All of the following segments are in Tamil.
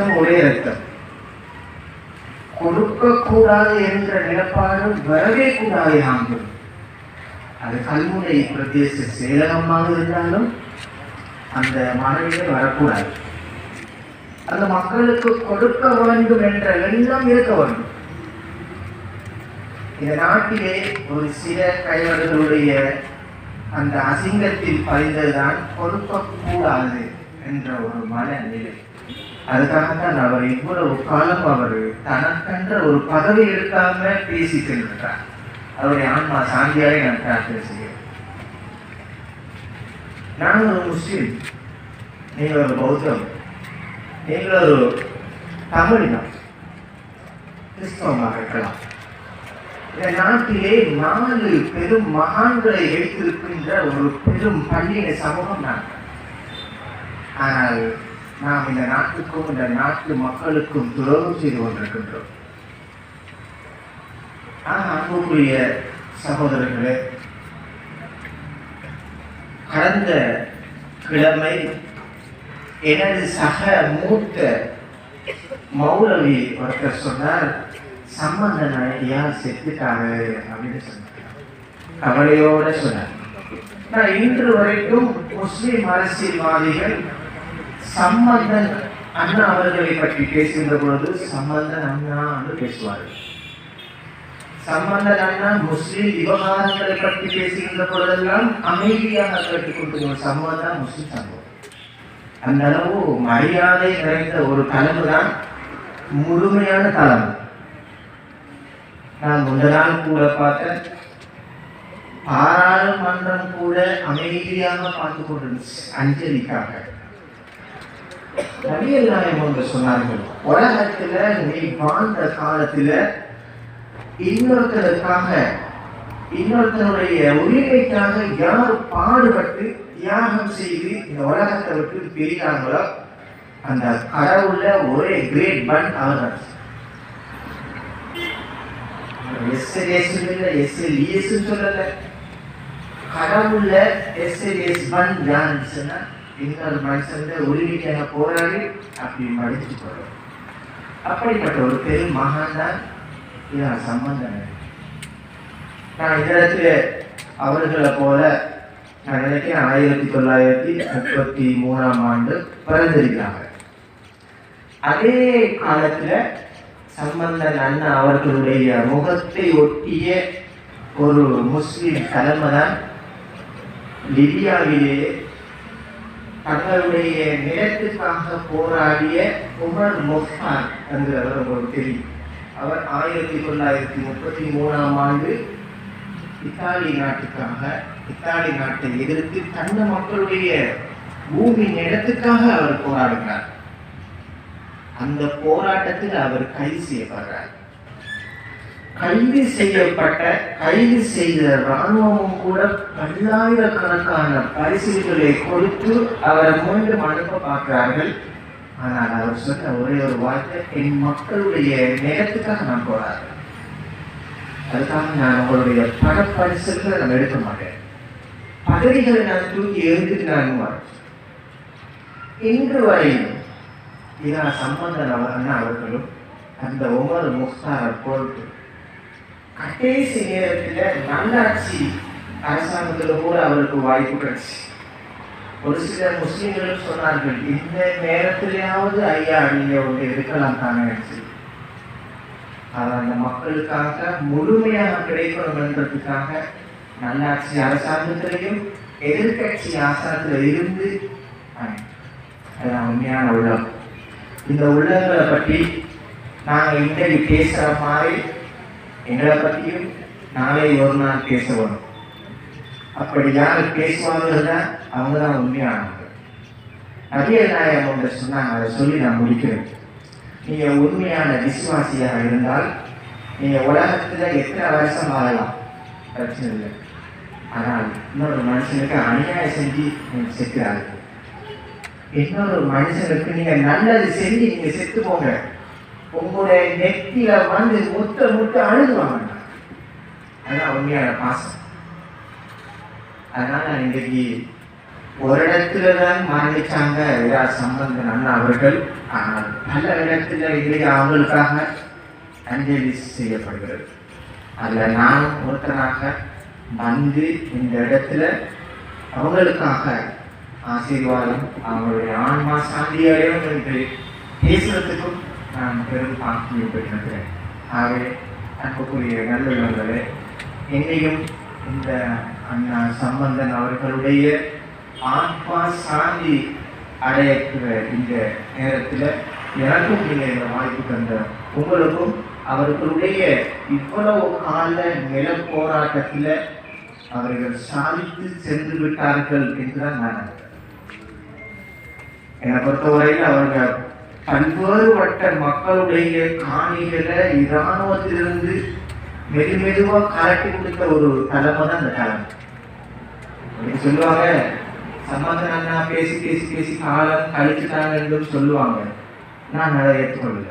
ரத்தம் ஒரே ரத்தம் கொடுக்கக்கூடாது என்ற நிலப்பாடு வரவே கூடாது ஆகும் அது கல்முனை பிரதேச செயலகமாக இருந்தாலும் அந்த மனைவிகள் வரக்கூடாது. அந்த மக்களுக்கு கொடுக்க வேண்டும் என்ற எண்ணம் இருக்க வேண்டும். இந்த நாட்டிலே ஒரு சில கைவர்களுடைய அந்த அசிங்கத்தில் பதிந்ததுதான் கொடுக்கக்கூடாது என்ற ஒரு மனநிலை. அதுக்காகத்தான் அவர் இவ்வளவு காலம் அவர் தனக்கென்ற ஒரு பதவி எடுக்காம பேசி சென்றார் அவருடைய ஆன்மா சாந்தியாக நான் பிரார்த்தனை செய்ய நான் ஒரு முஸ்லீம். நீங்கள் ஒரு பௌத்தம். நீங்கள் ஒரு தமிழினம். கிறிஸ்தவமாக இருக்கலாம். இந்த நாட்டிலே நாலு பெரும் மகான்களை வைத்திருக்கின்ற ஒரு பெரும் பள்ளியின சமூகம் நான். ஆனால் நாம் இந்த நாட்டுக்கும் இந்த நாட்டு மக்களுக்கும் துரோகம் செய்து கொண்டிருக்கின்றோம். ஆக அன்புக்குரிய சகோதரர்களே கடந்த கிழமை எனது சக மூத்த மௌலவி ஒருத்தர் சொன்னார் சம்பந்த நாயகியா செத்துட்டாங்க அப்படின்னு சொன்னார். கவலையோட சொன்னார். நான் இன்று வரைக்கும் முஸ்லிம் அரசியல்வாதிகள் சம்பந்தன் அண்ணா அவர்களை பற்றி பேசுகின்ற பொழுது சம்பந்தன் அண்ணா என்று பேசுவார்கள் சம்பந்தன் அண்ணா முஸ்லிம் விவகாரங்களை பற்றி பேசுகின்ற பொழுதெல்லாம் அமைதியாக கேட்டுக்கொண்டு சம்பந்தம் முஸ்லிம் சம்பவம் அந்த அளவு மரியாதை நிறைந்த ஒரு தலைமை தான் முழுமையான தலைமை. நான் முந்த நாள் கூட பார்த்தேன். பாராளுமன்றம் கூட அமைதியாக பார்த்து கொண்டிருந்துச்சு அஞ்சலிக்காக. நபியல் நாயம் என்று சொன்னார்கள். உலகத்துல நீ வாழ்ந்த காலத்துல இன்னொருத்தருக்காக இன்னொருத்தருடைய உரிமைக்காக யார் பாடுபட்டு தியாகம் செய்து இந்த உலகத்தை விட்டு பிரிகிறாங்களோ அந்த கடவுள்ல ஒரே கிரேட் பன் அவர் எஸ்எல்எஸ் இல்லை எஸ்எல்இஎஸ் சொல்லல. கடவுள்ல எஸ்எல்எஸ் பன் யான்னு சொன்னா இன்னொரு மனுஷங்க உரிமைக்காக போராடி அப்படி மடிச்சு போறோம் அப்படிப்பட்ட ஒரு பெரும் மகான் தான் இதான் சம்பந்தம் நான் இந்த இடத்துல அவர்களை போல நான் நினைக்கிறேன் ஆயிரத்தி தொள்ளாயிரத்தி முப்பத்தி மூணாம் ஆண்டு பிறந்திருக்கிறாங்க அதே காலத்துல சம்பந்தன் அண்ணா அவர்களுடைய முகத்தை ஒட்டிய ஒரு முஸ்லிம் தலைமை தான் லிபியாவிலேயே தங்களுடைய நிலத்துக்காக போராடிய உமர் மொஹான் என்கிறவர் உங்களுக்கு தெரியும். அவர் ஆயிரத்தி தொள்ளாயிரத்தி முப்பத்தி மூணாம் ஆண்டு இத்தாலி நாட்டுக்காக இத்தாலி நாட்டை எதிர்த்து தந்த மக்களுடைய பூமி நிலத்துக்காக அவர் போராடுகிறார் அந்த போராட்டத்தில் அவர் கைது செய்யப்படுறார். கைது செய்யப்பட்ட கைது செய்த இராணுவமும் கூட பல்லாயிரக்கணக்கான பரிசுகளை கொடுத்து அவரை மீண்டும் அனுப்ப பார்க்கிறார்கள். ஆனால் அவர் சொன்ன ஒரே ஒரு வார்த்தை என் மக்களுடைய நேரத்துக்காக நான் போராடுறேன். அதுக்காக நான் உங்களுடைய பண பரிசுகளை நான் எடுக்க மாட்டேன். பதவிகளை நான் தூக்கி எழுந்துட்டு நான் இன்று வரையும் இதா சம்பந்தன் அவர்கள் அவர்களும் அந்த உமர் முக்தாரை போட்டு கடைசி நேரத்தில் நல்லாட்சி அரசாங்கத்தில் கூட அவருக்கு வாய்ப்பு கிடைச்சி. ஒரு சில முஸ்லீம்களும் சொன்னார்கள் இந்த நேரத்திலேயாவது ஐயா நீங்க ஒன்று இருக்கலாம் தானே சொல்லி அந்த மக்களுக்காக முழுமையாக கிடைக்கணும் என்றதுக்காக நல்லாட்சி அரசாங்கத்திலையும் எதிர்கட்சி ஆசாரத்தில் இருந்து அதுதான் உண்மையான உள்ளம். இந்த உள்ளங்களை பற்றி நாங்கள் இன்றைக்கு பேசுகிற மாதிரி எங்களை பற்றியும் நாளை ஒரு நாள் பேச வரும் அப்படி யார் பேசுவாங்கன்னா அவங்க தான் உண்மையானவங்க. நபிய நாயகம் ஒன்று சொன்னாங்க அதை சொல்லி நான் முடிக்கிறேன். நீங்கள் உண்மையான விசுவாசியாக இருந்தால் நீங்கள் உலகத்தில் எத்தனை வருஷம் வாழலாம்? பிரச்சனை இல்லை. ஆனால் இன்னொரு மனுஷனுக்கு அநியாயம் செஞ்சு நீங்கள் செத்துறாரு இன்னொரு மனுஷனுக்கு நீங்கள் நல்லது செஞ்சு நீங்கள் செத்து போங்க. உங்களுடைய நெத்தியில வந்து முத்த முத்த அழுதுவாங்க அதான் உண்மையான பாசம் அதனால இன்றைக்கு ஒரு இடத்துல தான் மரணிச்சாங்க. இரா சம்பந்தன் அண்ணா அவர்கள். ஆனால் பல இடத்துல இன்றைக்கு அவங்களுக்காக அஞ்சலி செய்யப்படுகிறது. அதில் நான் ஒருத்தனாக வந்து இந்த இடத்துல அவங்களுக்காக ஆசீர்வாதம் அவங்களுடைய ஆன்மா சாந்தியடையும் என்று பேசுறதுக்கும் நான் பெரும் பாக்கியம் பெற்றிருக்கிறேன் ஆகவே அன்புக்குரிய நல்லுள்ளவர்களே என்னையும் இந்த அண்ணா சம்பந்தன் அவர்களுடைய ஆன்மா சாந்தி அடையக்கிற இந்த நேரத்தில் எனக்கும் நீங்கள் இந்த வாய்ப்பு தந்த உங்களுக்கும் அவர்களுடைய இவ்வளவு கால நில போராட்டத்தில் அவர்கள் சாதித்து சென்று விட்டார்கள் என்றுதான் நான் என்னை பொறுத்தவரையில் அவர்கள் பல்வேறுபட்ட மக்களுடைய காணிகளை இராணுவத்திலிருந்து மெது மெதுவா கலட்டி கொடுத்த ஒரு தலைமை தான் அந்த தலைமை. சொல்லுவாங்க. சம்பந்தன் அண்ணா பேசி பேசி பேசி காலம் கழிச்சுட்டாங்க என்றும் சொல்லுவாங்க. நான் அதை ஏற்றுக்கொள்ளல.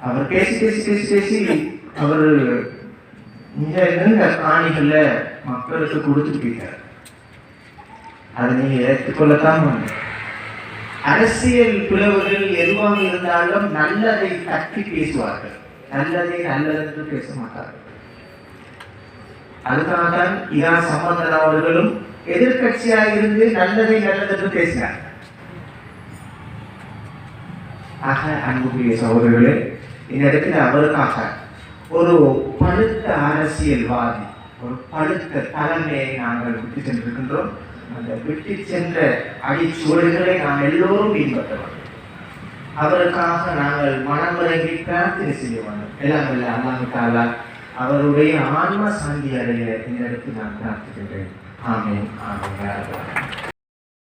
அவர் பேசி பேசி பேசி பேசி அவர் இங்க இருந்த காணிகளை மக்களுக்கு கொடுத்துட்டு போயிட்டார். அதை நீங்க ஏற்றுக்கொள்ளத்தான் வேணும். அரசியல் பிளவுகள் எதுவாக இருந்தாலும் நல்லதை தட்டி பேசுவார்கள். நல்லதை நல்லதென்று பேச மாட்டார்கள். அதுக்காக தான் சம்பந்தன் அவர்களும் எதிர்கட்சியாக இருந்து நல்லதை நல்லதென்று பேசினார். ஆக அன்புக்குரிய சகோதரர்களே இந்த இடத்துல அவருக்காக ஒரு பழுத்த அரசியல்வாதி ஒரு பழுத்த தலைமையை நாங்கள் விட்டு சென்றிருக்கின்றோம். அந்த விட்டு சென்ற அடிச்சுவடுகளை நாம் எல்லோரும் பின்பற்றோம் அவருக்காக நாங்கள் மனமிறங்கி பிரார்த்தனை செய்ய வேண்டும். எல்லாம் இல்லை அல்லாஹு அவருடைய ஆன்ம சாந்தி அடைய இந்த இடத்தில் நான் பிரார்த்திக்கின்றேன். ஆமே ஆமே